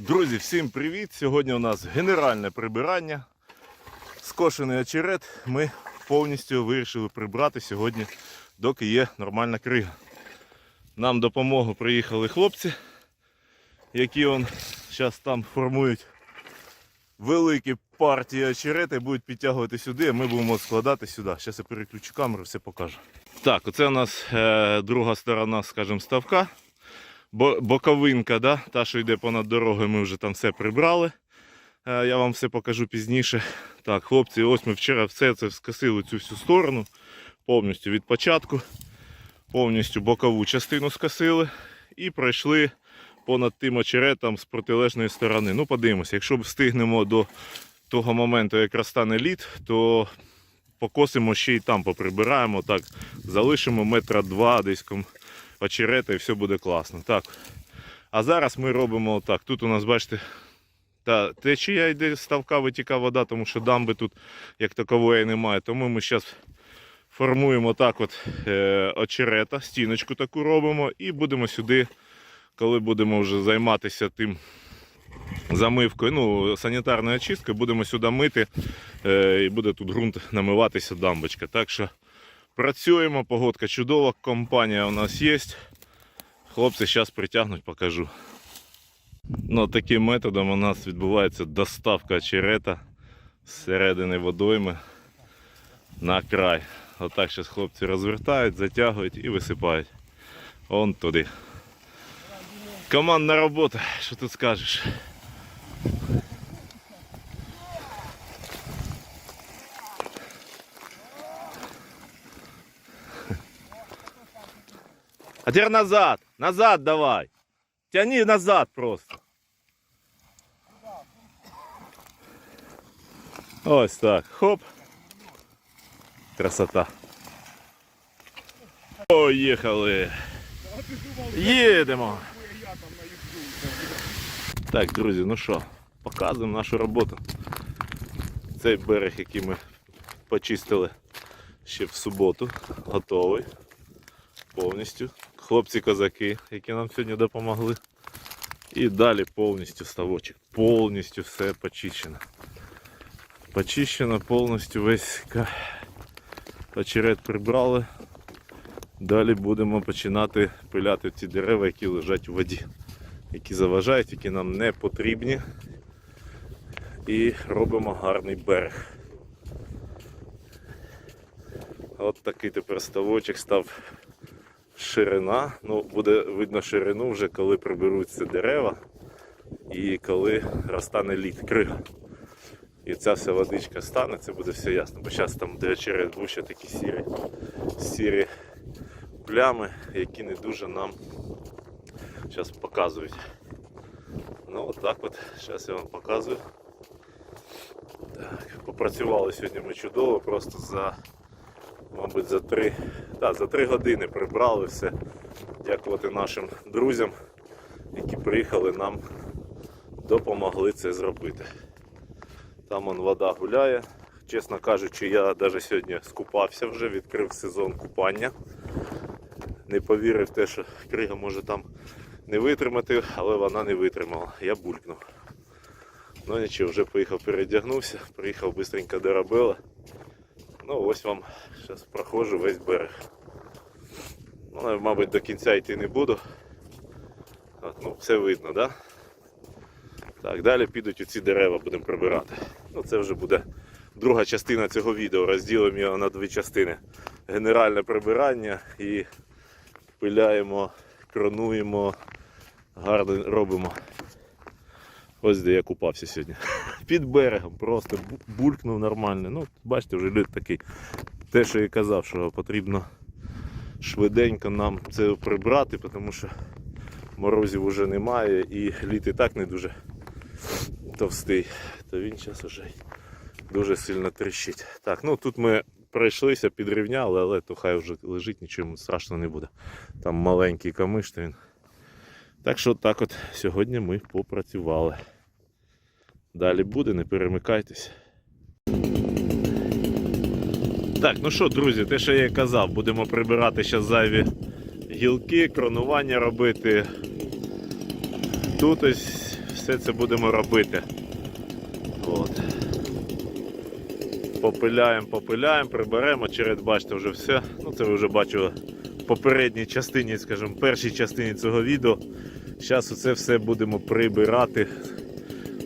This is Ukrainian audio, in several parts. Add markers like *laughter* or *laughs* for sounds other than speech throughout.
Друзі, всім привіт! Сьогодні у нас генеральне прибирання. Скошений очерет ми повністю вирішили прибрати сьогодні, доки є нормальна крига. Нам допомогу приїхали хлопці, які он зараз там формують великі партії очерети, будуть підтягувати сюди, а ми будемо складати сюди. Зараз я переключу камеру, все покажу. Так, оце у нас е, друга сторона, скажімо, ставка. Бо, боковинка, да? та, що йде понад дорогою, ми вже там все прибрали. Е, Я вам все покажу пізніше. Так, хлопці, ось ми вчора все це скосили цю всю сторону. Повністю від початку. Повністю бокову частину скосили. І пройшли понад тим очеретом з протилежної сторони. Ну, подивимося, якщо встигнемо до того моменту, як розтане лід, то покосимо ще й там поприбираємо. Так, залишимо метра два десь очерета і все буде класно. Так. А зараз ми робимо так. Тут у нас, бачите, та течія йде ставка, витіка вода, тому що дамби тут як такової немає. Тому ми зараз формуємо так от е, очерета, стіночку таку робимо і будемо сюди, коли будемо вже займатися тим замивкою, ну, санітарною очисткою, будемо сюди мити е, і буде тут ґрунт намиватися дамбочка. Так що Працюємо, погодка чудова, компанія у нас є. Хлопці зараз притягнуть, покажу. Ну, таким методом у нас відбувається доставка очерета з середини водойми на край. Отак зараз хлопці розвертають, затягують і висипають. Вон туди. Командна робота, що тут скажеш? А теперь назад, назад давай. Тяни назад просто. Ось так. Хоп. Красота. Поїхали. Їдемо. Так, друзі, ну що, показуємо нашу роботу. Цей берег, який ми почистили ще в суботу, готовий повністю. Хлопці-козаки, які нам сьогодні допомогли. І далі повністю ставочок. Повністю все почищено. Почищено повністю весь очерет прибрали. Далі будемо починати пиляти ці дерева, які лежать у воді, які заважають, які нам не потрібні. І робимо гарний берег. От такий тепер ставочок став ширина. Ну, буде видно ширину вже коли приберуться дерева і коли розтане лід, крига. І ця вся водичка стане, це буде все ясно. Бо зараз там де через ще такі сірі, сірі плями, які не дуже нам зараз показують. Ну от так от, зараз я вам показую. Так, попрацювали сьогодні ми чудово, просто за мабуть, за три, да, за три години прибрали все. Дякувати нашим друзям, які приїхали нам допомогли це зробити. Там вон вода гуляє. Чесно кажучи, я навіть сьогодні скупався вже, відкрив сезон купання. Не повірив те, що крига може там не витримати, але вона не витримала. Я булькнув. Ну нічого, вже поїхав передягнувся, приїхав швидко до Рабела. Ну ось вам зараз проходжу весь берег. Ну, мабуть, до кінця йти не буду. От, ну, все видно, да? Так, далі підуть оці дерева, будемо прибирати. Ну, це вже буде друга частина цього відео. Розділимо його на дві частини. Генеральне прибирання і пиляємо, кронуємо, гарно робимо. Ось де я купався сьогодні. Під берегом просто булькнув нормально. Ну, бачите, вже лід такий. Те, що я казав, що потрібно швиденько нам це прибрати, тому що морозів вже немає і лід і так не дуже товстий, то він зараз вже дуже сильно тріщить. Так, ну тут ми пройшлися, підрівняли, але то хай вже лежить, нічого страшного не буде. Там маленький камиш, то він. Так що так от сьогодні ми попрацювали. Далі буде, не перемикайтесь. Так, ну що, друзі, те, що я казав, будемо прибирати зараз зайві гілки, кронування робити. Тут ось все це будемо робити. От. Попиляємо, попиляємо, приберемо, черед, бачите, вже все. Ну це ви вже бачили в попередній частині, скажімо, першій частині цього відео. Зараз оце все будемо прибирати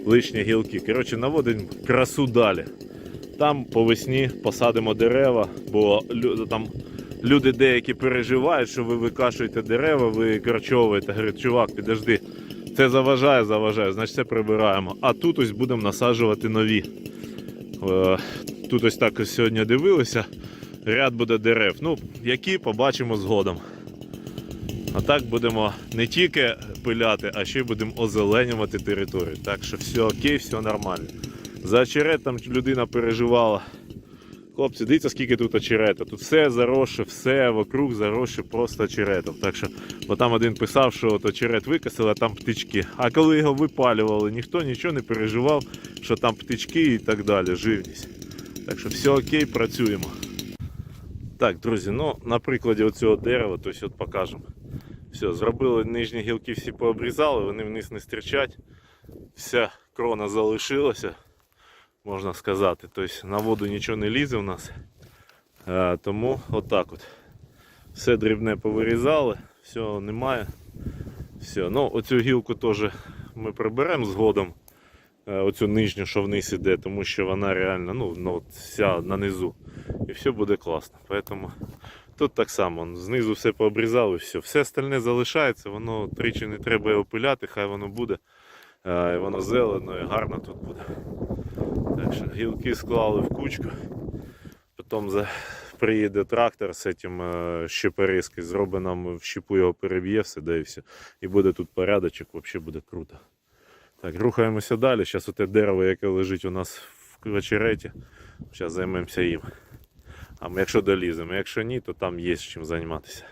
лишні гілки. Коротше, наводимо красу далі. Там по весні посадимо дерева, бо там люди деякі переживають, що ви викашуєте дерева, ви корчовуєте. Говорить, чувак, підожди, це заважає, заважає, значить це прибираємо. А тут ось будемо насаджувати нові. Е, Тут ось так сьогодні дивилися. Ряд буде дерев. Ну, які побачимо згодом. А так будемо не тільки пиляти, а ще й будемо озеленювати територію. Так що все окей, все нормально. За очерет там людина переживала. Хлопці, дивіться, скільки тут очерета. Тут все заросше, все вокруг заросше просто очеретом. Так що, бо там один писав, що от очерет викосили, а там птички. А коли його випалювали, ніхто нічого не переживав, що там птички і так далі, живність. Так що все окей, працюємо. Так, друзі, ну на прикладі оцього дерева, то от покажемо. Все, зробили нижні гілки, всі пообрізали, вони вниз не стирчать. Вся крона залишилася, можна сказати. Тобто на воду нічого не лізе у нас. А, тому отак от. Все дрібне повирізали, всього немає. Все. Ну, оцю гілку теж ми приберемо згодом. Е, Оцю нижню, що вниз іде, тому що вона реально ну, ну, вся на низу. І все буде класно. Поэтому тут так само. Знизу все пообрізали, все. Все остальне залишається, воно тричі не треба його пиляти, хай воно буде. І воно зелено і гарно тут буде. Так що гілки склали в кучку. Потім приїде трактор з цим е, зробить нам в щепу його переб'є, все да і все. І буде тут порядочок, взагалі буде круто. Так, рухаємося далі. Зараз оте дерево, яке лежить у нас в очереті. Зараз займемося їм. А якщо доліземо, якщо ні, то там є чим займатися.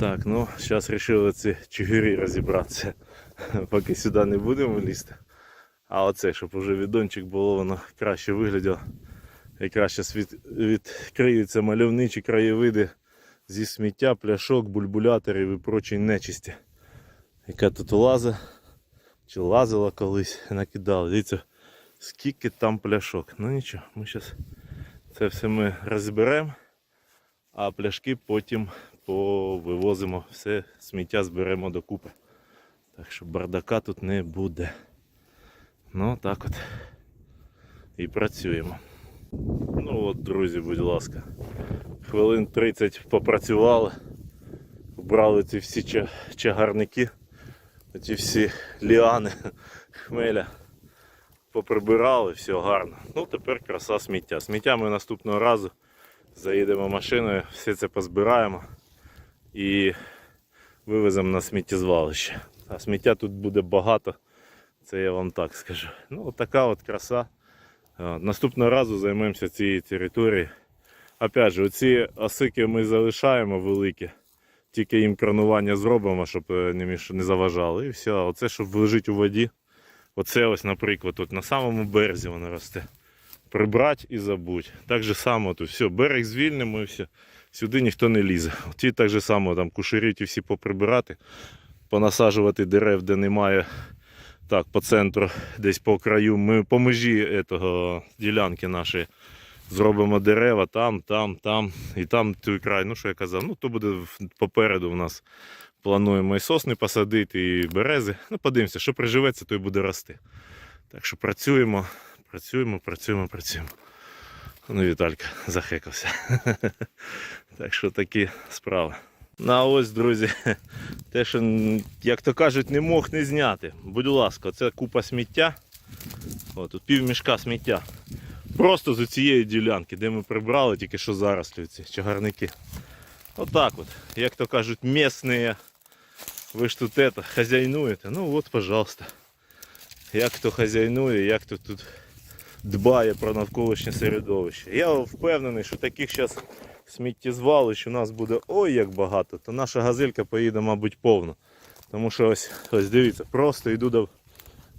Так, ну зараз вирішили ці чигирі розібратися. *laughs* Поки сюди не будемо лізти. А оце, щоб уже відончик було, воно краще виглядало. І краще світ... відкриються мальовничі краєвиди зі сміття, пляшок, бульбуляторів і прочої нечисті. Яка тут лазить чи лазила колись, накидала. Дивіться, скільки там пляшок. Ну нічого, ми зараз це все ми розберемо, а пляшки потім повивозимо, все сміття зберемо докупи. Так що бардака тут не буде. Ну так от. І працюємо. Ну от, друзі, будь ласка. Хвилин 30 попрацювали. Брали ці всі чагарники. Ці всі ліани *laughs* хмеля поприбирали, все гарно. Ну тепер краса сміття. Сміття ми наступного разу заїдемо машиною, все це позбираємо і вивеземо на сміттєзвалище. А сміття тут буде багато, це я вам так скажу. Ну така от краса. Наступного разу займемося цією територією. Опять же, оці осики ми залишаємо великі тільки їм кранування зробимо, щоб е, не, заважали. І все. Оце, щоб лежить у воді. Оце ось, наприклад, тут на самому березі воно росте. Прибрати і забудь. Так же само тут все, берег звільнимо і все. Сюди ніхто не лізе. Ті так же само там кушарі ті всі поприбирати, понасаджувати дерев, де немає. Так, по центру, десь по краю. Ми по межі етого, ділянки нашої зробимо дерева там, там, там і там той край. Ну що я казав, ну то буде попереду у нас. Плануємо і сосни посадити, і берези. Ну, подивимося, що приживеться, то й буде рости. Так що працюємо, працюємо, працюємо, працюємо. Ну, Віталька захекався. *laughs* Так що такі справи. Ну а ось, друзі, *laughs* те, що, як то кажуть, не мог не зняти. Будь ласка, це купа сміття. О, тут пів сміття. Просто з цієї ділянки, де ми прибрали тільки що зараз ці чагарники. Отак от. Як то кажуть, місні. Ви ж тут это, хазяйнуєте. Ну от, пожалуйста. Як хто хазяйнує, як хто тут дбає про навколишнє середовище. Я впевнений, що таких зараз сміттєзвалищ у нас буде ой як багато, то наша газелька поїде, мабуть, повно. Тому що ось, ось дивіться, просто йду до,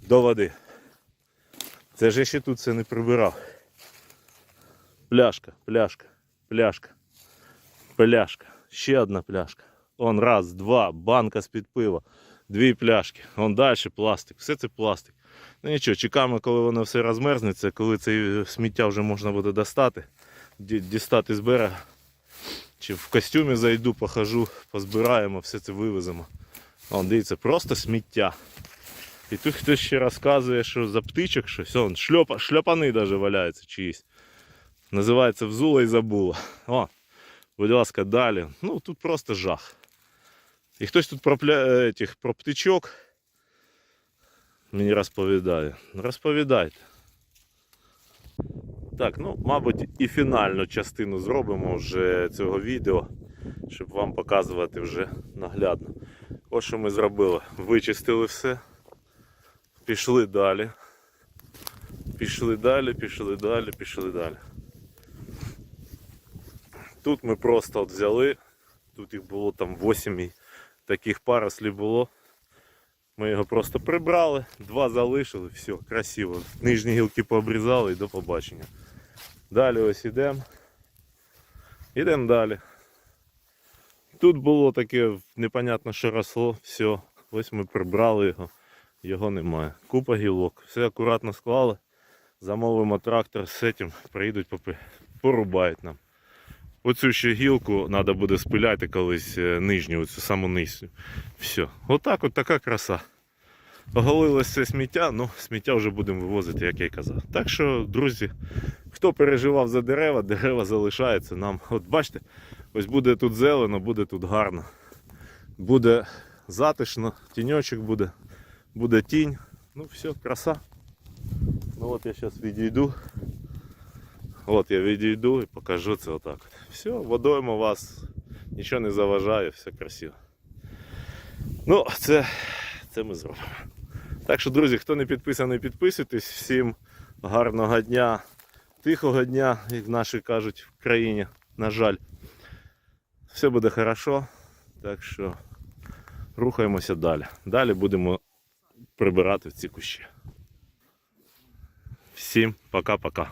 до води. Це ж я ще тут це не прибирав. Пляшка, пляшка, пляшка, пляшка. Ще одна пляшка. Он раз, два, банка з-під пива. дві пляшки. Вон далі пластик. Все це пластик. Ну нічого, чекаємо, коли воно все розмерзнеться, коли це сміття вже можна буде достати, ді- дістати з берега. Чи в костюмі зайду, похожу, позбираємо, все це вивеземо. Вон, дивіться, просто сміття. І тут хтось ще розказує, що за птичок щось. Вон, шльопа, шляпани навіть валяються чиїсь. Називається взула і забула. О, будь ласка, далі. Ну тут просто жах. І хтось тут про, пля... е, про птичок мені розповідає. Розповідайте. Так, ну, мабуть, і фінальну частину зробимо вже цього відео, щоб вам показувати вже наглядно. Ось що ми зробили. Вичистили все. Пішли далі. Пішли далі, пішли далі, пішли далі. Тут ми просто от взяли, тут їх було там 8 і таких парослів було. Ми його просто прибрали, два залишили, все, красиво. Нижні гілки пообрізали і до побачення. Далі ось ідемо. Ідемо далі. Тут було таке непонятно, що росло, все. Ось ми прибрали його, його немає. Купа гілок, все акуратно склали. Замовимо трактор з цим, приїдуть, порубають нам. Оцю ще гілку треба буде спиляти колись е, нижню, оцю саму нижню. Все. Отак от така краса. Оголилось це сміття, ну сміття вже будемо вивозити, як я й казав. Так що, друзі, хто переживав за дерева, дерева залишаються нам. От бачите, ось буде тут зелено, буде тут гарно. Буде затишно, тіньочок буде, буде тінь. Ну все, краса. Ну от я зараз відійду. От я відійду і покажу це отак. Все, водойма вас нічого не заважає, все красиво. Ну, це, це ми зробимо. Так що, друзі, хто не підписаний, підписуйтесь. Всім гарного дня, тихого дня, як наші кажуть в країні. На жаль. Все буде хорошо. Так що рухаємося далі. Далі будемо прибирати ці кущі. Всім пока-пока.